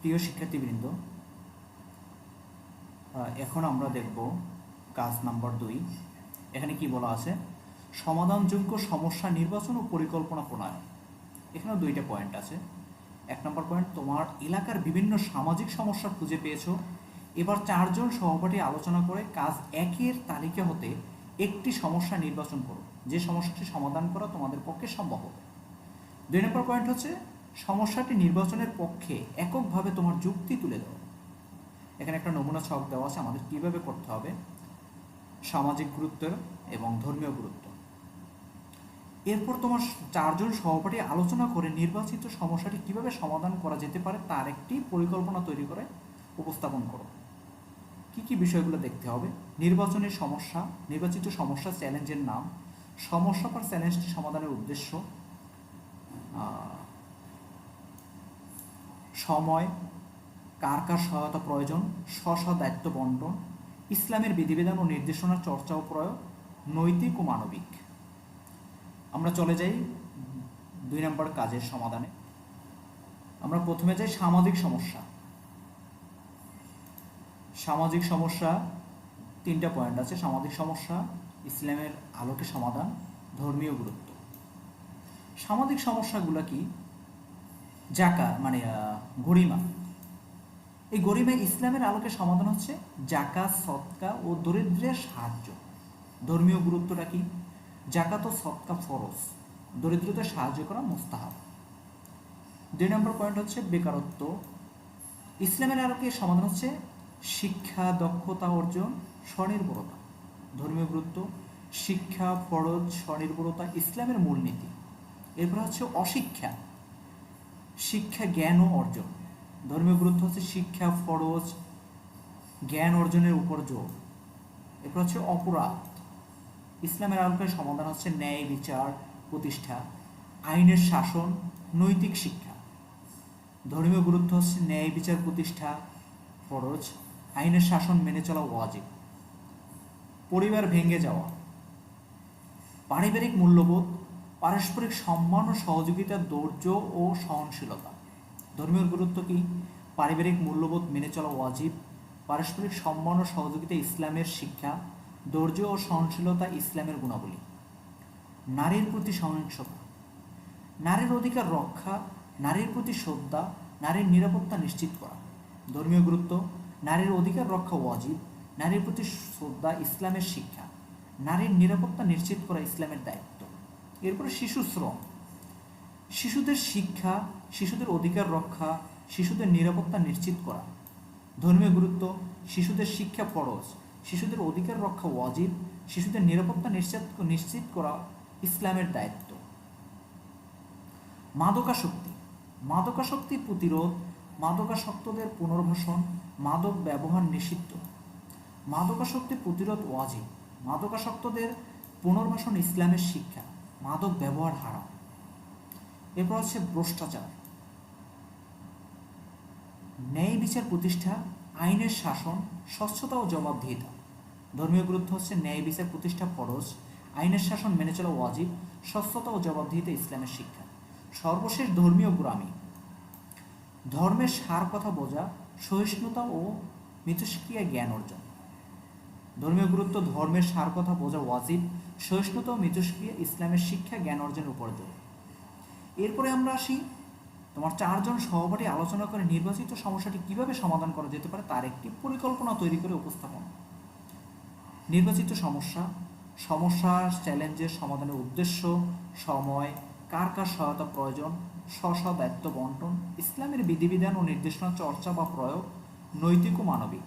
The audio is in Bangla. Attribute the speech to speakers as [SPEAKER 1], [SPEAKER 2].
[SPEAKER 1] প্রিয় শিক্ষার্থীবৃন্দ এখন আমরা দেখব কাজ নাম্বার দুই। এখানে কি বলা আছে? সমাধানযোগ্য সমস্যা নির্বাচন ও পরিকল্পনা প্রণয়ন। এখানেও দুইটা পয়েন্ট আছে। এক নম্বর পয়েন্ট তোমার এলাকার বিভিন্ন সামাজিক সমস্যা খুঁজে পেয়েছ। এবার চারজন সহপাঠী আলোচনা করে কাজ একের তালিকা হতে একটি সমস্যা নির্বাচন করো। যে সমস্যাটি সমাধান করা তোমাদের পক্ষে সম্ভব হবে। দুই নম্বর পয়েন্ট হচ্ছে সমস্যাটি নির্বাচনের পক্ষে এককভাবে তোমার যুক্তি তুলে দাও। এখানে একটা নমুনা ছক দেওয়া আছে, আমাদের কীভাবে করতে হবে। সামাজিক গুরুত্ব এবং ধর্মীয় গুরুত্ব। এরপর তোমার চারজন সহপাঠী আলোচনা করে নির্বাচিত সমস্যাটি কীভাবে সমাধান করা যেতে পারে তার একটি পরিকল্পনা তৈরি করে উপস্থাপন করো। কি কি বিষয়গুলো দেখতে হবে? নির্বাচনের সমস্যা, নির্বাচিত সমস্যা চ্যালেঞ্জের নাম, সমস্যা বা চ্যালেঞ্জটি সমাধানের উদ্দেশ্য সময়, কার কার সহায়তা প্রয়োজন স্ব স্ব দায়িত্ব বন্টন ইসলামের বিধিবিধান ও নির্দেশনা, চর্চা ও প্রয়োগ, নৈতিক ও মানবিক। আমরা চলে যাই দুই নম্বর কাজের সমাধানে। আমরা প্রথমে যাই সামাজিক সমস্যা। সামাজিক সমস্যা তিনটা পয়েন্ট আছে। সামাজিক সমস্যা, ইসলামের আলোকে সমাধান, ধর্মীয় গুরুত্ব। সামাজিক সমস্যাগুলো কি? জাকা মানে গরিমা। এই গরিমা ইসলামের আলোকে সমাধান হচ্ছে জাকা সৎকা ও দরিদ্রের সাহায্য। ধর্মীয় গুরুত্বটা কি? জাকাত ও সৎকা ফরজ। দরিদ্রদের সাহায্য করা মুস্তাহাব। দুই নম্বর পয়েন্ট হচ্ছে বেকারত্ব। ইসলামের আলোকে সমাধান হচ্ছে শিক্ষা, দক্ষতা অর্জন, স্বনির্ভরতা। ধর্মীয় গুরুত্ব, শিক্ষা, ফরজ, স্বনির্ভরতা ইসলামের মূলনীতি। এরপর হচ্ছে অশিক্ষা। শিক্ষা জ্ঞান ও অর্জন। ধর্মীয় গুরুত্ব হচ্ছে শিক্ষা, ফরজ, জ্ঞান অর্জনের উপর জোর। এরপর হচ্ছে অপরাধ। ইসলামের আলোকের সমাধান হচ্ছে ন্যায়, বিচার, প্রতিষ্ঠা, আইনের শাসন, নৈতিক শিক্ষা। ধর্মীয় গুরুত্ব হচ্ছে ন্যায়, বিচার, প্রতিষ্ঠা, ফরজ, আইনের শাসন মেনে চলা ওয়াজিব। পরিবার ভেঙে যাওয়া। পারিবারিক মূল্যবোধ পারস্পরিক সম্মান ও সহযোগিতা, ধৈর্য ও সহনশীলতা। ধর্মীয় গুরুত্ব কি? পারিবারিক মূল্যবোধ মেনে চলা ওয়াজিব। পারস্পরিক সম্মান ও সহযোগিতা ইসলামের শিক্ষা। ধৈর্য ও সহনশীলতা ইসলামের গুণাবলী। নারীর প্রতি সহিংসতা। নারীর অধিকার রক্ষা, নারীর প্রতি শ্রদ্ধা, নারীর নিরাপত্তা নিশ্চিত করা। ধর্মীয় গুরুত্ব, নারীর অধিকার রক্ষা ওয়াজিব, নারীর প্রতি শ্রদ্ধা ইসলামের শিক্ষা। নারীর নিরাপত্তা নিশ্চিত করা ইসলামের দায়িত্ব। এরপরে শিশু শ্রম। শিশুদের শিক্ষা, শিশুদের অধিকার রক্ষা, শিশুদের নিরাপত্তা নিশ্চিত করা। ধর্মীয় গুরুত্ব, শিশুদের শিক্ষা ফরজ, শিশুদের অধিকার রক্ষা ওয়াজিব, শিশুদের নিরাপত্তা নিশ্চিত নিশ্চিত করা ইসলামের দায়িত্ব। মাদকাসক্তি। মাদকাসক্তি প্রতিরোধ, মাদকাসক্তদের পুনর্বাসন, মাদক ব্যবহার নিষিদ্ধ। মাদকাসক্তি প্রতিরোধ ওয়াজিব। মাদকাসক্তদের পুনর্বাসন ইসলামের শিক্ষা। মাদক ব্যবহার হারাম এরপর হচ্ছে ভ্রষ্টাচার। ন্যায় বিচার প্রতিষ্ঠা, আইনের শাসন, স্বচ্ছতা ও জবাবদিহিতা। ধর্মীয় গুরুত্ব হচ্ছে ন্যায় বিচার প্রতিষ্ঠা ফরজ, আইনের শাসন মেনে চলা ওয়াজিব, স্বচ্ছতা ও জবাবদিহিতা ইসলামের শিক্ষা। সর্বশেষ ধর্মীয় গোড়ামি ধর্মের সার কথা বোঝা, সহিষ্ণুতা ও মিথস্ক্রিয়া জ্ঞান অর্জন। ধর্মীয় গুরুত্ব, ধর্মের সার কথা বোঝা ওয়াজিব, সহিষ্ণুতা ও মিথস্ক্রিয়া ইসলামের শিক্ষা জ্ঞান অর্জনের উপর জোর। এরপরে আমরা আসি, তোমার চারজন সহপাঠী আলোচনা করে নির্বাচিত সমস্যাটি কীভাবে সমাধান করা যেতে পারে তার একটি পরিকল্পনা তৈরি করে উপস্থাপন। নির্বাচিত সমস্যা, সমস্যার চ্যালেঞ্জের সমাধানের উদ্দেশ্য, সময়, কার কার সহায়তা প্রয়োজন স্ব দায়িত্ব বন্টন, ইসলামের বিধিবিধান ও নির্দেশনা চর্চা বা প্রয়োগ, নৈতিক ও মানবিক।